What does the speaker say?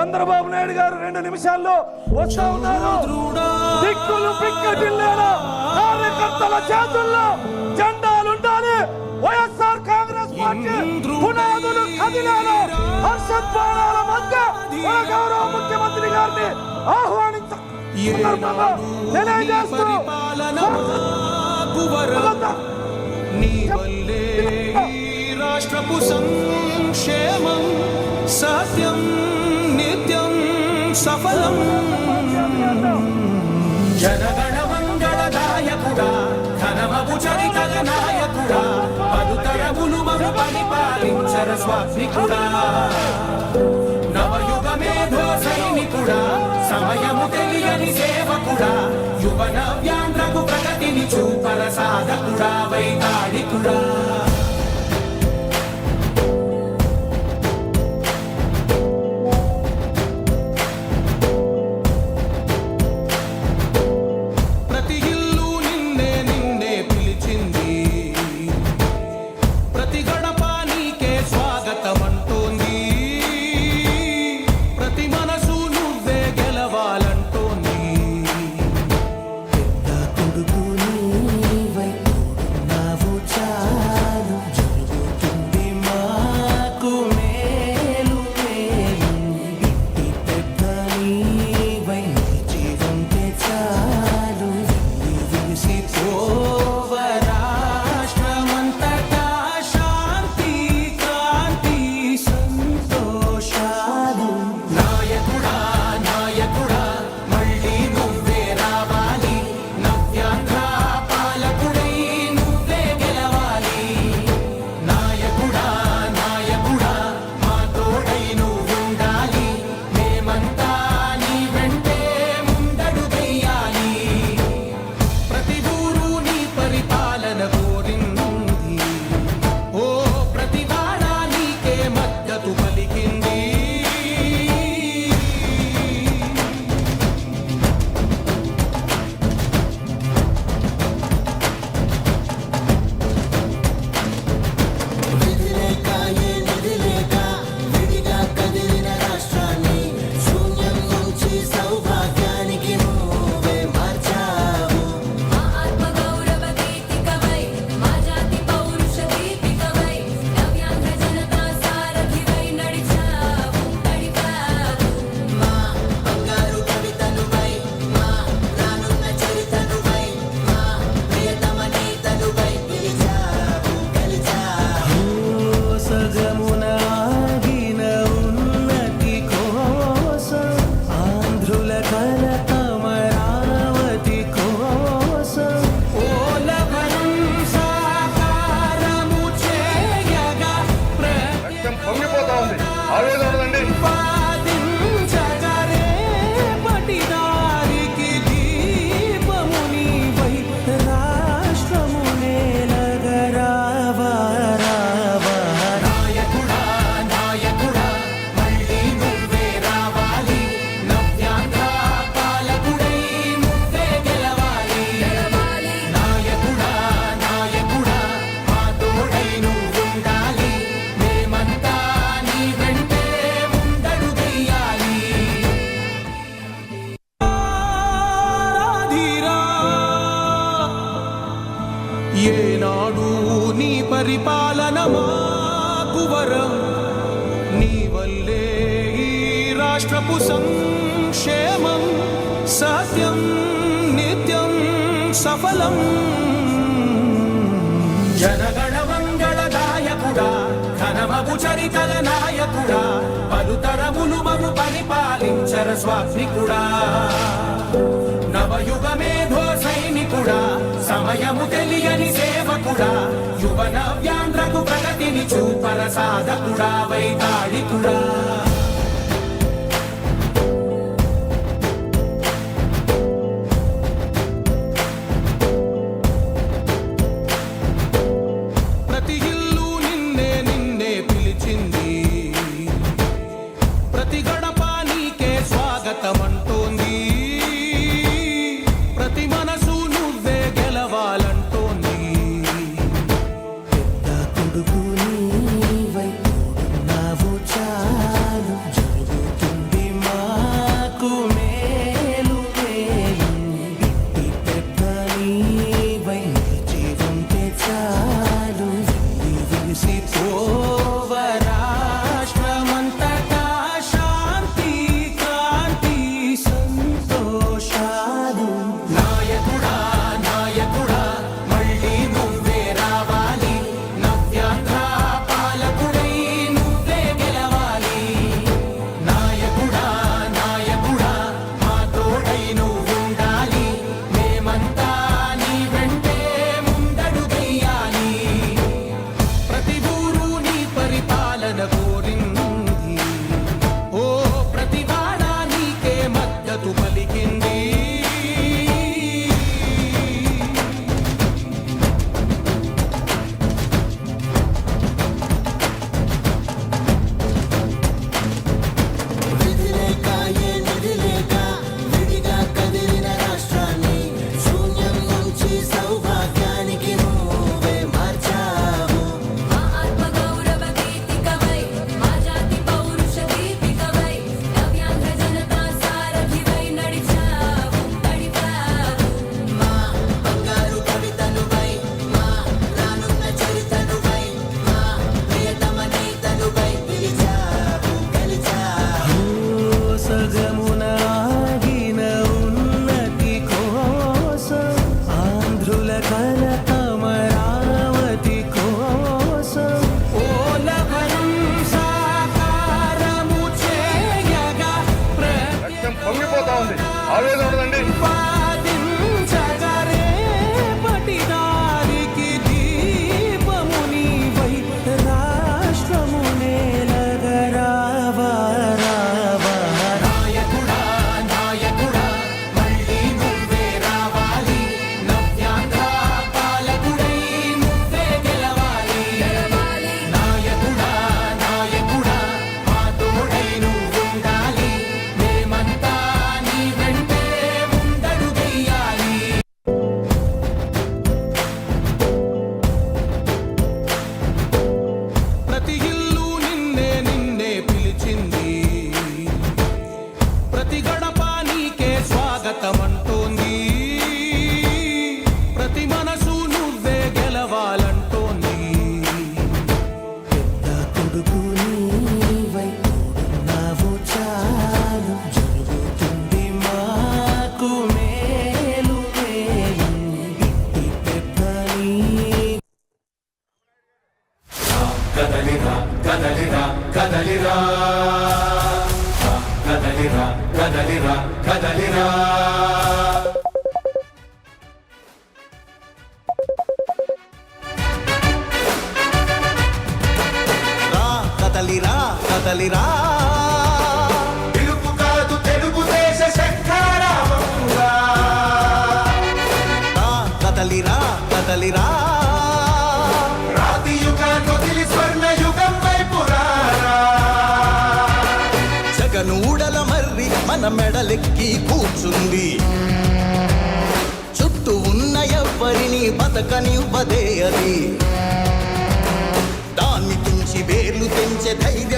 చంద్రబాబు నాయుడు గారు రెండు నిమిషాల్లో వస్తా ఉన్నారు. దిక్కులు కార్యకర్తల చేతుల్లో జెండాలుండాలి వైఎస్ఆర్ కాంగ్రెస్ పార్టీ పునాదులు మధ్య మన గౌరవ ముఖ్యమంత్రి గారిని ఆహ్వానించ సందర్భంగా తెలియజేస్తూ నీ వల్లే ఈ రాష్ట్రపు సంక్షేమం సత్యం సఫలం. జనగణ మంగళదాయకుడా ఘనమగు చరితల నాయకుడా పలుతరములు మము పరిపాలించర స్వామికుడా నవయుగ మేధో సైనికుడా సమయము తెలియని సేవకుడా యువన వ్యాంధ్రకు ప్రగతిని చూపర సాధకుడా వైతాళికుడా. పరిపాలన మాకువరం నీ వల్లే ఈ రాష్ట్రపు సంక్షేమం సత్యం నిత్యం సఫలం. జనగణ మంగళదాయకుడా ఘనమగు చరితల నాయకుడా పలుతరములు మము పరిపాలించర స్వామికుడా నవయుగ మేధో సైనికుడా సమయము తెలియని సేవ సేవకుడా యువన వ్యాంధ్రకు ప్రగతిని చూపర సాధకుడా వైతాళికుడా. కదలిరా రాతి యుగాన్ని వదిలి స్వర్ణ యుగం జగనూడల మర్రి మన మెడలెక్కి కూర్చుంది. చుట్టూ ఉన్న ఎవ్వరిని బతకనివ్వదే అది. దాన్ని తుంచి వేర్లు తెంచే ధైర్యం